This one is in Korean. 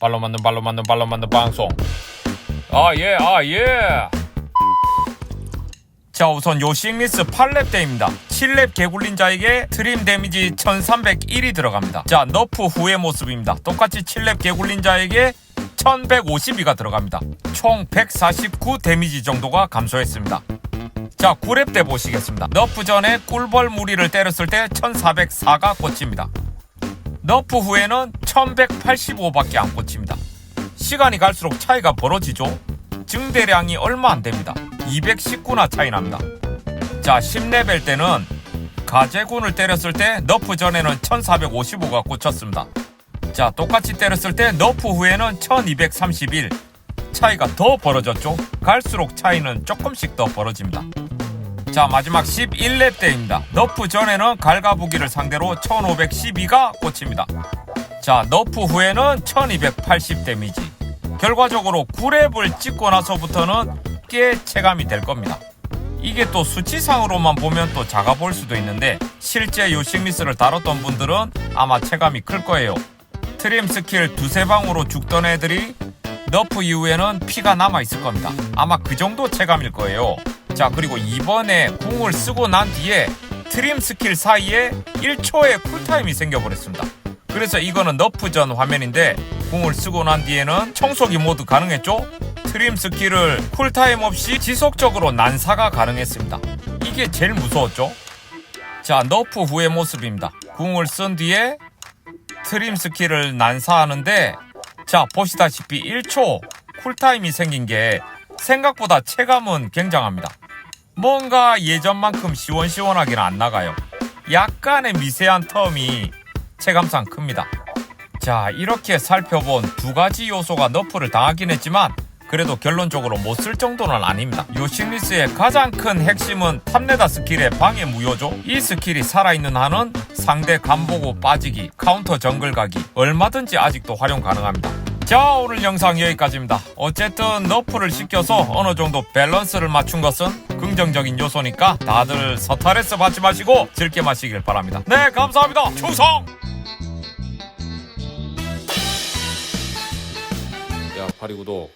발로 만든 발로 만든 발로 만든 방송. 아예 아 예. 자 우선 요 싱리스 8렙 대입니다. 7렙 개굴린 자에게 트림 데미지 1301이 들어갑니다. 자 너프 후의 모습입니다. 똑같이 7렙 개굴린 자에게 1152가 들어갑니다. 총 149 데미지 정도가 감소했습니다. 자 9렙 때 보시겠습니다. 너프 전에 꿀벌 무리를 때렸을 때 1404가 꽂힙니다 너프 후에는 1185밖에 안 꽂힙니다. 시간이 갈수록 차이가 벌어지죠. 증대량이 얼마 안 됩니다. 219나 차이 납니다. 자, 10레벨 때는 가제군을 때렸을 때 너프 전에는 1455가 꽂혔습니다. 자, 똑같이 때렸을 때 너프 후에는 1231. 차이가 더 벌어졌죠. 갈수록 차이는 조금씩 더 벌어집니다. 자 마지막 11렙 때입니다. 너프 전에는 갈가부기를 상대로 1512가 꽂힙니다. 자 너프 후에는 1280 데미지. 결과적으로 9렙을 찍고 나서부터는 꽤 체감이 될 겁니다. 이게 또 수치상으로만 보면 또 작아 보일 수도 있는데 실제 요식미스를 다뤘던 분들은 아마 체감이 클 거예요. 트림 스킬 두세 방으로 죽던 애들이 너프 이후에는 피가 남아 있을 겁니다. 아마 그 정도 체감일 거예요. 자, 그리고 이번에 궁을 쓰고 난 뒤에 트림 스킬 사이에 1초의 쿨타임이 생겨버렸습니다. 그래서 이거는 너프 전 화면인데 궁을 쓰고 난 뒤에는 청소기 모드 가능했죠? 트림 스킬을 쿨타임 없이 지속적으로 난사가 가능했습니다. 이게 제일 무서웠죠? 자, 너프 후의 모습입니다. 궁을 쓴 뒤에 트림 스킬을 난사하는데 자 보시다시피 1초 쿨타임이 생긴 게 생각보다 체감은 굉장합니다. 뭔가 예전만큼 시원시원하게는 안 나가요. 약간의 미세한 텀이 체감상 큽니다. 자 이렇게 살펴본 두 가지 요소가 너프를 당하긴 했지만 그래도 결론적으로 못 쓸 정도는 아닙니다. 요식리스의 가장 큰 핵심은 탑레다 스킬의 방해 무효죠. 이 스킬이 살아있는 한은 상대 간 보고 빠지기, 카운터 정글 가기 얼마든지 아직도 활용 가능합니다. 자 오늘 영상 여기까지입니다. 어쨌든 너프를 시켜서 어느 정도 밸런스를 맞춘 것은 긍정적인 요소니까 다들 서탈해서 받지 마시고 즐겨 마시길 바랍니다. 네 감사합니다. 충성! 야 파리 구독